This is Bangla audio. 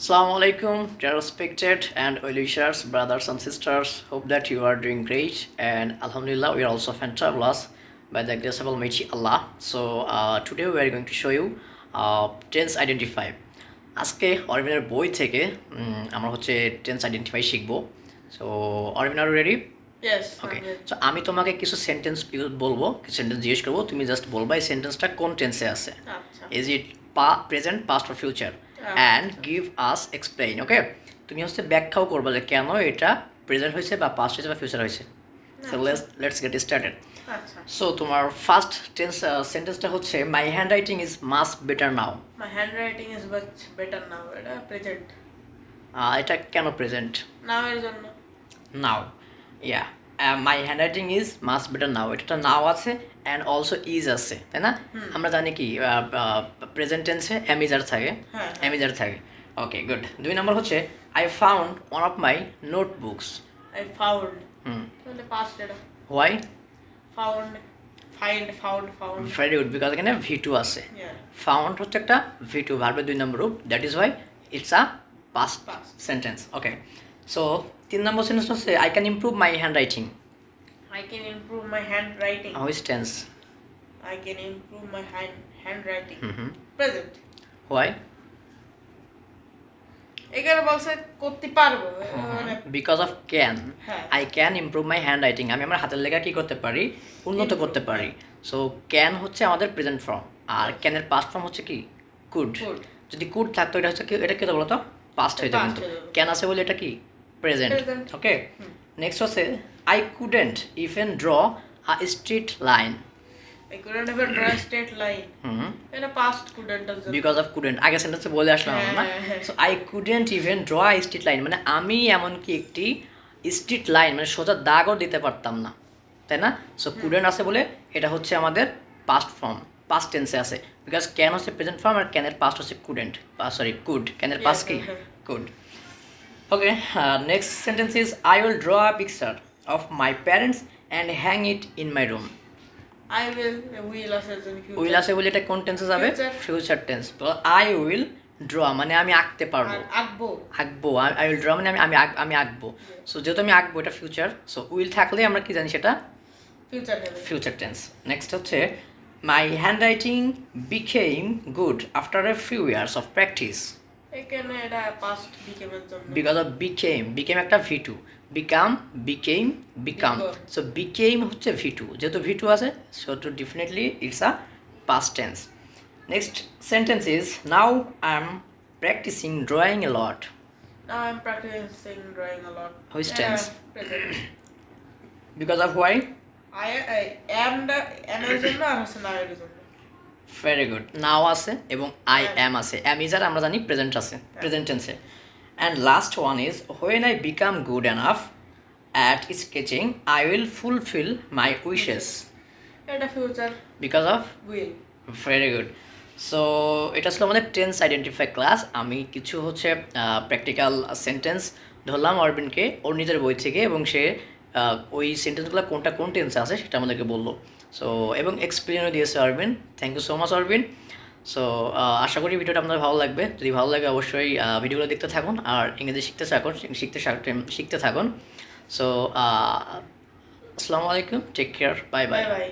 Assalamu alaikum, dear respected and well wishers, brothers and sisters. Hope that you are doing great and Alhamdulillah, we are also fantabulous by the grace of Almighty Allah. So uh, today we are going to show you uh, tense identify. আজকে অরবিনের বই থেকে আমরা হচ্ছে টেন্স আইডেন্টিফাই শিখব so Arbin are ready Yes. Okay. So আমি তোমাকে কিছু সেন্টেন্স বলব কিছু সেন্টেন্স জিজ্ঞেস করব তুমি জাস্ট বলবা এই সেন্টেন্সটা কোন টেন্সে আছে আচ্ছা ইজ ইট পা present past or future and give us explain okay তুমি হচ্ছে ব্যাখ্যাও করবে যে কেন এটা প্রেজেন্ট হয়েছে বা পাস্ট হয়েছে বা ফিউচার হয়েছে। So let's let's get started so তোমার ফার্স্ট টেন্স সেন্টেন্সটা হচ্ছে my hand writing is much better now my handwriting is much better now এটা present এটা কেন প্রেজেন্ট now এর জন্য। Now yeah my hand writing is much better now এটা নাও আছে অ্যান্ড অলসো ইজ আছে তাই না? আমরা জানি কি প্রেজেন্ট টেন্সে অ্যামিজার থাকে হ্যাঁ অ্যামিজার থাকে। ওকে গুড দুই নম্বর হচ্ছে I found one of my notebooks I found hmm. Why found find found found very good because এখানে ভি টু আছে। ফাউন্ড হচ্ছে একটা ভি টু ভার্বের দুই নম্বর রূপ। That is why it's a past sentence okay so তিন নম্বর সেন্টেন্স হচ্ছে I can improve my hand writing I can improve my handwriting. Which tense I can improve my hand handwriting. Hmm present. Why এখানে বলছে করতে পারব। Because of can I can improve my hand writing আমি আমার হাতের লেখা কি করতে পারি? উন্নত করতে পারি। সো ক্যান হচ্ছে আমাদের প্রেজেন্ট ফর্ম আর ক্যানের পাস্ট ফর্ম হচ্ছে কি? Could Could. যদি কুড থাকতো এটা হচ্ছে কি এটা কি বলতো? পাস্ট কিন্তু। হয়ে যাবে। ক্যান আছে বলে এটা কি? প্রেজেন্ট ওকে নেক্সট হচ্ছে I couldn't even draw a straight line I couldn't even draw a straight hmm এটা past couldn't because of couldn't আগে সেন্টেন্সে বলে আসলাম না হ্যাঁ, হ্যাঁ। So I couldn't even draw a straight line মানে আমি এমনকি একটি স্ট্রিট লাইন মানে সোজা দাগও দিতে পারতাম না। তাই না? সো কুডেন্ট আছে বলে এটা হচ্ছে আমাদের পাস্ট ফর্ম পাস্ট টেন্সে আছে। বিকজ ক্যান হচ্ছে প্রেজেন্ট ফর্ম আর ক্যানের পাস্ট হচ্ছে কুডেন্ট সরি কুড ক্যানের পাস্ট কি? হ্যাঁ, could okay next sentence is I will draw a picture of my parents and hang it in my room I will will আছে as in future. উইল আছে বলে এটা কোন টেন্সে যাবে? ফিউচার টেন্স তো আই উইল ড্র মানে আমি আঁকতে পারব। আঁকবো। আঁকবো আই উইল ড্র মানে আমি আমি আমি আঁকবো। সো যেহেতু আমি আঁকবো এটা ফিউচার সো উইল থাকলে আমরা কি জানি সেটা? ফিউচার ফিউচার টেন্স নেক্সট হচ্ছে my hand writing became good after a few years of practice এখানে এটা পাস্ট বিকেমের জন্য। বিকজ অফ বিকেম বিকেম একটা V two become became become so became হচ্ছে ভি টু যেহেতু ভি টু আছে so two definitely it's a past tense next sentence is now I am practising drawing a lot I'm practicing drawing a lot. Which Yeah, tense? present. Because of why am the am এর জন্য আর হচ্ছে now এর জন্য ভেরি গুড নাও আছে এবং আই। অ্যাম আছে। অ্যাম ইজ আর আমরা জানি প্রেজেন্ট আছে। প্রেজেন্ট টেন্সে and last one is when I become good enough at sketching I will fulfil my wishes এটা future because of will very good so এটা ছিল আমাদের টেন্স আইডেন্টিফাই ক্লাস আমি কিছু হচ্ছে প্র্যাকটিক্যাল সেন্টেন্স ধরলাম অরবিনকে ওর নিজের বই থেকে এবং সে ওই সেন্টেন্সগুলো কোনটা, কোন টেন্সে আছে সেটা আমাদেরকে বলল। সো এবং এক্সপ্লেনও দিয়েছে Arbin thank you so much Arbin so আশা করি ভিডিওটা আপনার ভালো লাগবে। যদি ভালো লাগে অবশ্যই ভিডিওগুলো দেখতে থাকুন। আর ইংরেজি শিখতে থাকুন, শিখতে শিখতে থাকুন। সো আসসালামু আলাইকুম। Take care bye bye bye